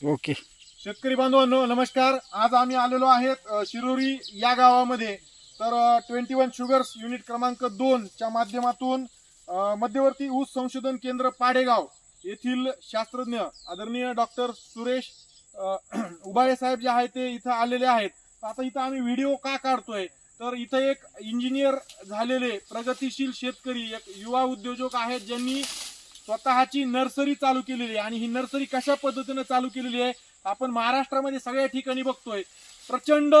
Okay. शेतकरी बांधवांनो नमस्कार. आज आम्ही आलेलो आहेत अ, शिरोरी या गावामध्ये. तर ट्वेंटी वन शुगर्स युनिट क्रमांक दोन च्या माध्यमातून अ, मध्यवर्ती ऊस संशोधन केंद्र पाडेगाव येथील शास्त्रज्ञ आदरणीय डॉक्टर सुरेश अ, उबाळे साहेब जे आहेत ते इथं आलेले आहेत. आता इथं आम्ही व्हिडिओ का काढतोय? तर इथं एक इंजिनियर झालेले प्रगतिशील शेतकरी एक युवा उद्योजक आहेत ज्यांनी स्वतःची नर्सरी चालू केलेली आहे. आणि ही नर्सरी कशा पद्धतीनं चालू केलेली आहे आपण महाराष्ट्रामध्ये सगळ्या ठिकाणी बघतोय. प्रचंड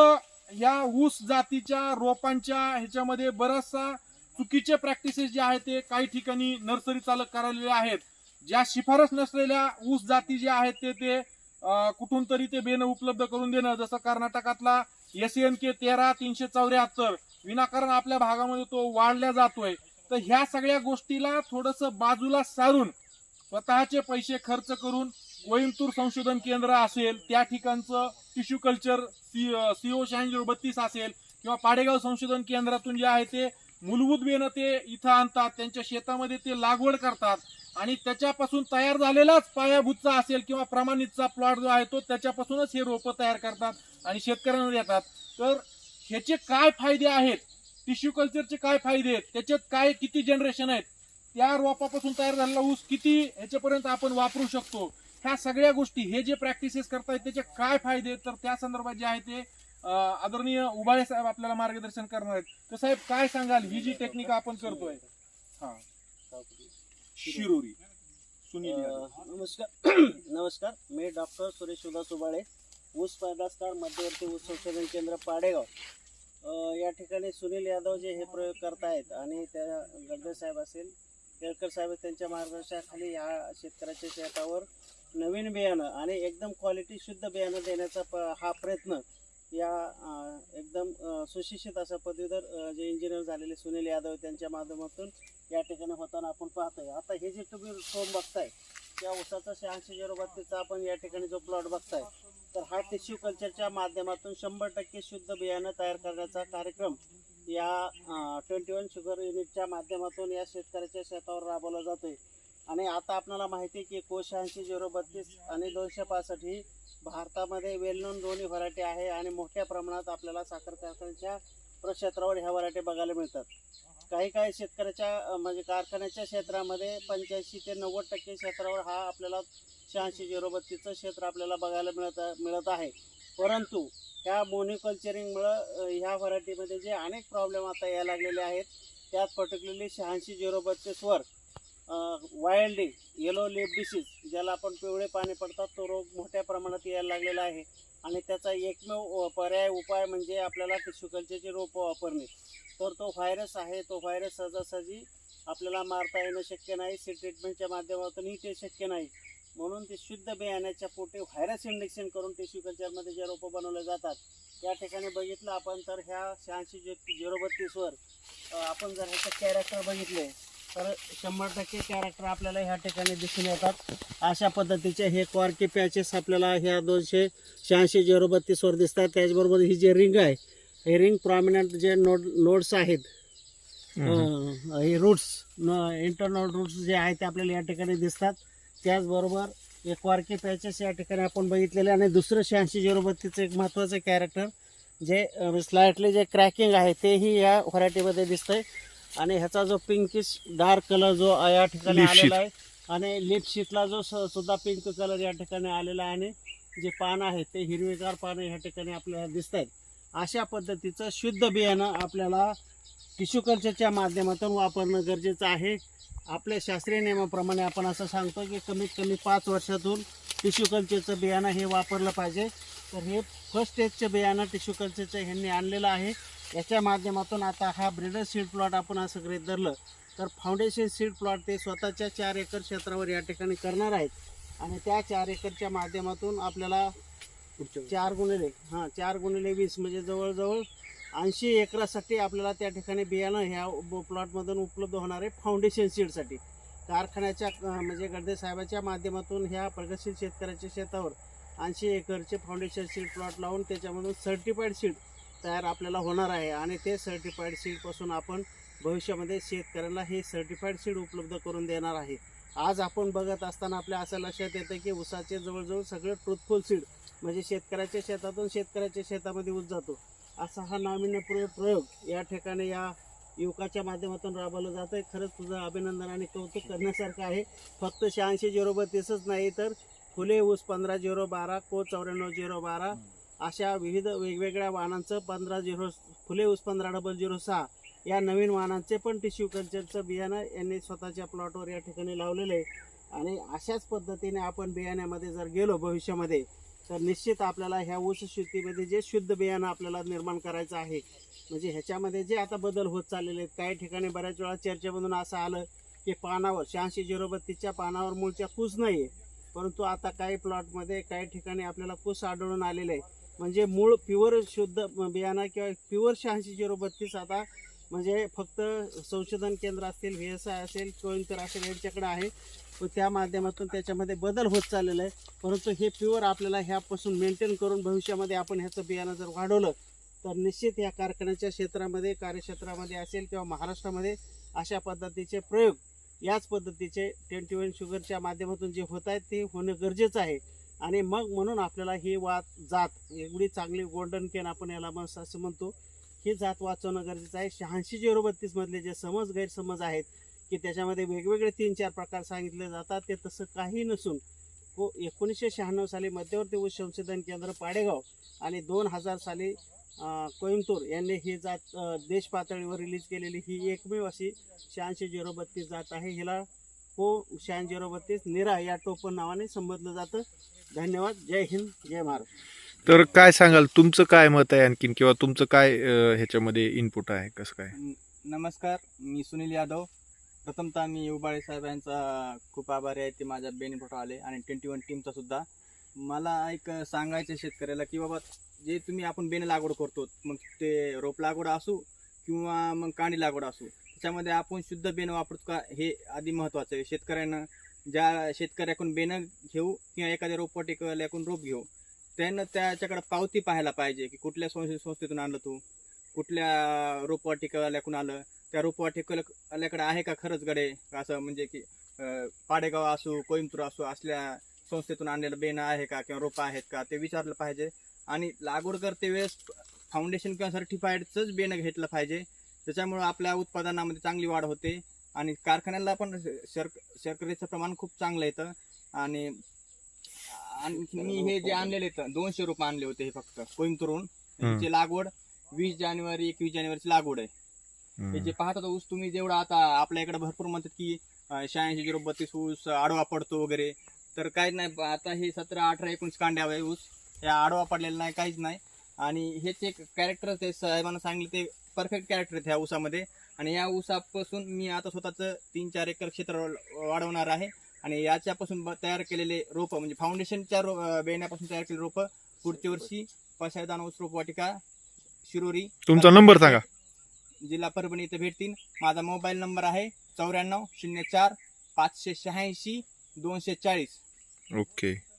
या ऊस जातीच्या रोपांच्या ह्याच्यामध्ये बराचसा चुकीचे प्रॅक्टिसेस जे आहेत ते काही ठिकाणी नर्सरी चालक करायलेले आहेत. ज्या शिफारस नसलेल्या ऊस जाती ज्या आहेत ते ते कुठून तरी ते बेन उपलब्ध करून देणं. जसं कर्नाटकातला एस एन के तेरा तीनशे चौऱ्याहत्तर विनाकारण आपल्या भागामध्ये तो वाढल्या जातोय. तर ह्या सगळ्या गोष्टीला थोडस बाजूला सारून स्वतःचे पैसे खर्च करून कोईमतूर संशोधन केंद्र असेल त्या ठिकाणचं टिश्यू कल्चर सी सीओ शहाऐंशी बत्तीस असेल किंवा पाडेगाव संशोधन केंद्रातून जे आहे ते मूलभूत बेनं ते इथं आणतात त्यांच्या शेतामध्ये ते लागवड करतात आणि त्याच्यापासून तयार झालेलाच पायाभूतचा असेल किंवा प्रमाणितचा प्लॉट जो आहे तो त्याच्यापासूनच हे रोपं तयार करतात आणि शेतकऱ्यांना देतात. तर ह्याचे काय फायदे आहेत? टिश्यू कल्चरचे काय फायदे आहेत? त्याच्यात काय किती जनरेशन आहेत? त्या रोपापासून तयार झालेला ऊस किती ह्याच्यापर्यंत आपण वापरू शकतो? ह्या सगळ्या गोष्टी हे जे प्रॅक्टिसेस करतायत त्याचे काय फायदे आहेत? तर त्या संदर्भात जे आहे ते आदरणीय उबाळे साहेब आपल्याला मार्गदर्शन करणार आहेत. तर साहेब काय सांगाल? ही जी टेक्निक आपण करतोय. हा. शिरोरी. सुनील नमस्कार. नमस्कार. मी डॉक्टर सुरेश उदास उबाळे ऊस पैदास्कार मध्यवर्ती ऊस संशोधन केंद्र पाडेगाव. या ठिकाणी सुनील यादव जे हे प्रयोग करतायत आणि त्या गड्डे साहेब असेल केळकर साहेब त्यांच्या मार्गदर्शनाखाली या शेतकऱ्याच्या शेतावर नवीन बियाणं आणि एकदम क्वालिटी शुद्ध बियाणं देण्याचा प हा प्रयत्न या एकदम सुशिक्षित असा पदवीधर जे इंजिनियर झालेले सुनील यादव त्यांच्या माध्यमातून या ठिकाणी होताना आपण पाहतोय. आता हे जे तुम्ही फोन बघताय त्या ऊसाचा शहाऐंशी झिरो बत्तीसचा आपण या ठिकाणी जो प्लॉट बघताय तर हा टिश्यू कल्चरच्या माध्यमातून शंभर टक्के शुद्ध बियाणं तयार करण्याचा कार्यक्रम या ट्वेंटी वन शुगर युनिटच्या माध्यमातून या शेतकऱ्याच्या शेतावर राबवला जातोय. आणि आता आपल्याला माहिती आहे की कोशहाऐंशी झिरो बत्तीस आणि दोनशे पासष्ट ही भारतामध्ये वेल नोन दोन्ही व्हरायटी आहे आणि मोठ्या प्रमाणात आपल्याला साखर कारखान्याच्या प्रक्षेत्रावर ह्या व्हरायटी बघायला मिळतात. काही काही शेतकऱ्याच्या म्हणजे कारखान्याच्या क्षेत्रामध्ये पंच्याऐंशी ते नव्वद टक्के क्षेत्रावर हा आपल्याला शहाऐंशी झिरो बत्तीसचं क्षेत्र आपल्याला बघायला मिळत मिळत आहे. परंतु ह्या मोनिकल्चरिंगमुळं ह्या व्हरायटीमध्ये जे अनेक प्रॉब्लेम आता यायला लागलेले आहेत त्यात पर्टिक्युलरली शहाऐंशी झिरो बत्तीसवर वाईल्डी येलो लिप डिसीज ज्याला आपण पिवळे पाणी पडतात तो रोग मोठ्या प्रमाणात यायला लागलेला आहे. आणि त्याचा एकमेव पर्याय उपाय म्हणजे आपल्याला टिश्यू कल्चरचे रोपं वापरणे. तर तो व्हायरस आहे तो व्हायरस सहजासहजी आपल्याला मारता येणं शक्य नाही सी ट्रीटमेंटच्या माध्यमातूनही ते शक्य नाही. म्हणून ते शुद्ध बियाण्याच्या पोटी व्हायरस इंजेक्शन करून टिश्यू कल्चरमध्ये जे रोपं बनवले जातात त्या ठिकाणी बघितलं आपण तर ह्या शहाऐंशी झि झिरो बत्तीसवर आपण जर ह्याचं कॅरेक्टर बघितले तर शंभर टक्के कॅरेक्टर आपल्याला ह्या ठिकाणी दिसून येतात. अशा पद्धतीचे हे क्वार्की पॅचेस आपल्याला ह्या दोनशे शहाऐंशी झिरो बत्तीसवर दिसतात. त्याचबरोबर ही जे रिंग आहे हे रिंग प्रॉमिनंट जे नोड नोड्स आहेत हे रूट्स इंटरनल रूट्स जे आहेत ते आपल्याला या ठिकाणी दिसतात. त्याचबरोबर एक वारकी पॅचेस या ठिकाणी आपण बघितलेले आणि दुसरं शहाऐंशी झिरो बत्तीसचं एक महत्त्वाचं कॅरेक्टर जे स्लाइटली जे क्रॅकिंग आहे तेही या व्हरायटीमध्ये दिसतंय. आणि ह्याचा जो पिंकिश डार्क कलर जो या ठिकाणी. आलेला आहे आणि लिप शीटला जो सुद्धा पिंक कलर या ठिकाणी आलेला आहे आणि जे पानं आहेत ते हिरवेगार पानं ह्या ठिकाणी आपल्याला दिसत आहेत अशा पद्धतीचं शुद्ध बियाणं आपल्याला टिश्यू कल्चरच्या माध्यमातून वापरणं गरजेचं आहे. आपल्या शास्त्रीय नियमाप्रमाणे आपण असं सांगतो की कमीत कमी पाच वर्षातून टिश्यू कल्चरचं बियाणं हे वापरलं पाहिजे. तर हे फर्स्ट स्टेजचं बियाणं टिश्यू कल्चरचं ह्यांनी आणलेलं आहे. याच्या माध्यमातून आता हा ब्रिडर सीड प्लॉट आपण असं गृहीत धरलं. तर फाउंडेशन सीड प्लॉट ते स्वतःच्या चार एकर क्षेत्रावर या ठिकाणी करणार आहेत. आणि त्या चार एकरच्या माध्यमातून आपल्याला चार गुणिले हां चार गुणिले वीस म्हणजे जवळजवळ ऐंशी एकरासाठी आपल्याला त्या ठिकाणी बियाणं ह्या प्लॉटमधून उपलब्ध होणार आहे फाउंडेशन सीडसाठी कारखान्याच्या म्हणजे गडदे साहेबाच्या माध्यमातून ह्या प्रगतशील शेतकऱ्याच्या शेतावर ऐंशी एकरचे फाउंडेशन सीड प्लॉट लावून त्याच्यामधून सर्टिफाईड सीड तयार आपल्याला होणार आहे आणि ते सर्टिफाईड सीडपासून आपण भविष्यामध्ये शेतकऱ्यांना हे सर्टिफाईड सीड उपलब्ध करून देणार आहे. आज आपण बघत असताना आपल्या असं लक्षात येतं की ऊसाचे जवळजवळ सगळं ट्रुथफुल सीड म्हणजे शेतकऱ्याच्या शेतातून शेतकऱ्याच्या शेतामध्ये ऊस जातो. असा हा नाविन्यपूर्ण प्रयोग या ठिकाणी या युवकाच्या माध्यमातून राबवलं जातं आहे खरंच तुझं अभिनंदन आणि कौतुक करण्यासारखं आहे. फक्त शहाऐंशी झिरो बत्तीसच नाही तर फुले ऊस पंधरा झिरो बारा को चौऱ्याण्णव झिरो बारा अशा विविध वेगवेगळ्या वाहनांचं पंधरा झिरो फुले ऊस पंधरा डबल झिरो सहा या नवीन वाहनांचे पण टिश्यू कल्चरचं बियाणं यांनी स्वतःच्या प्लॉटवर या ठिकाणी लावलेलं आहे. आणि अशाच पद्धतीने आपण बियाण्यामध्ये जर गेलो भविष्यामध्ये तर निश्चित आपल्याला ह्या ऊस शेतीमध्ये जे शुद्ध बियाणं आपल्याला निर्माण करायचं आहे म्हणजे ह्याच्यामध्ये जे आता बदल होत चाललेले आहेत काही ठिकाणी बऱ्याच वेळा चर्चेमधून असं आलं की पानावर शहाऐंशी झिरो बत्तीसच्या पानावर मूळच्या कूस नाही आहे परंतु आता काही प्लॉटमध्ये काही ठिकाणी आपल्याला कूस आढळून आलेले आहे. म्हणजे मूळ प्युअर शुद्ध बियाणं किंवा प्युअर शहाऐंशी झिरो बत्तीस आता म्हणजे फक्त संशोधन केंद्र असतील व्ही एस आय असेल कोणतर असेल यांच्याकडे आहे. व त्या माध्यमातून त्याच्यामध्ये बदल होत चाललेला आहे. परंतु हे प्युअर आपल्याला ह्यापासून मेंटेन करून भविष्यामध्ये आपण ह्याचं बियाणं जर वाढवलं तर निश्चित या कारखान्याच्या क्षेत्रामध्ये कार्यक्षेत्रामध्ये असेल किंवा महाराष्ट्रामध्ये अशा पद्धतीचे प्रयोग याच पद्धतीचे ट्वेंटी वन शुगरच्या माध्यमातून जे होत आहेत ते होणं गरजेचं आहे. आणि मग म्हणून आपल्याला ही वात जात एवढी चांगली गोल्डन केन आपण याला मस्त असं म्हणतो. ही जात वाचवणं गरजेचं आहे. शहाऐंशी झिरो बत्तीस मधले जे समज गैरसमज आहेत की त्याच्यामध्ये वेगवेगळे तीन चार प्रकार सांगितले जातात ते तसं काही नसून को एकोणीसशे शहाण्णव साली मध्यवर्ती ऊस संशोधन केंद्र पाडेगाव आणि दोन हजार साली कोईमतूर यांनी ही जात देश पातळीवर रिलीज केलेली ही एकमेव अशी शहाऐंशी झिरो बत्तीस जात आहे. हिला को शहाऐंशी झिरो बत्तीस निरा या टोपण नावाने संबोधलं जातं. धन्यवाद. जय हिंद जय महाराष्ट्र तर काय सांगाल तुमचं काय मत आहे आणखीन? किंवा तुमचं काय अं, ह्याच्यामध्ये इनपुट आहे कसं काय? न- नमस्कार मी सुनील यादव. प्रथमतः मी उबाळे साहेब यांचा खूप आभारी आहे ते माझ्या बेनिफिट आले आणि ट्वेंटी वन टीमचा सुद्धा. मला एक सांगायचं आहे शेतकऱ्याला की बाबा जे तुम्ही आपण बेन लागवड करतो मग ते रोप लागवड असू किंवा मग कांडी लागवड असू त्याच्यामध्ये आपण शुद्ध बेन वापरतो का हे आधी महत्त्वाचं आहे. शेतकऱ्यानं ज्या शेतकऱ्याकडून बेनं घेऊ किंवा एखाद्या रोपवाटिकल्याकडून रोप घेऊ त्यानं त्याच्याकडे पावती पाहायला पाहिजे की कुठल्या संस्थेतून आणलं तू? कुठल्या रोपवाटिकावाल्याकडून आलं? त्या रोपवाटिकावाल्याकडे आहे का खरंच गडे? असं म्हणजे की पाडेगाव असू कोईमतूर असू असल्या संस्थेतून आणलेलं बेनं आहे का किंवा रोपं आहेत का ते विचारलं पाहिजे. आणि लागवड करते वेळेस फाउंडेशन किंवा सर्टिफाईडचंच बेणं घेतलं पाहिजे. त्याच्यामुळं आपल्या उत्पादनामध्ये चांगली वाढ होते. आणि कारखान्याला पण शर्क शर्करेचं प्रमाण खूप चांगलं येतं आणि मी हे जे आणलेले आहेत दोनशे रुपये आणले होते हे फक्त कोइंबतूरहून हम्म. ची लागवड वीस जानेवारी एकवीस जानेवारीची लागवड आहे. हे जे पाहतात ऊस तुम्ही जेवढा आता आपल्या इकडे भरपूर म्हणतात की शहाऐंशी झिरो बत्तीस ऊस आडवा पडतो वगैरे. तर काहीच नाही आता हे सतरा अठरा एकोणीस कांड्या आहे ऊस. या आडवा पडलेला नाही काहीच नाही. आणि हेच एक कॅरेक्टर ते साहेबांना सांगितलं ते परफेक्ट कॅरेक्टर आहेत ह्या ऊसामध्ये. आणि या ऊसापासून मी आता स्वतःचं तीन चार एकर क्षेत्र वाढवणार आहे. आणि याच्यापासून तयार केलेले रोपं म्हणजे फाउंडेशनच्या रो बेण्यापासून तयार केलेले रोपं पुढच्या वर्षी पशायदान ऊस रोपवाटिका शिरोरी तुमचा नंबर सांगा. जिल्हा परभणी इथे भेटतील. माझा मोबाईल नंबर आहे चौऱ्याण्णव शून्य चार पाचशे शहाऐंशी दोनशे चाळीस. ओके.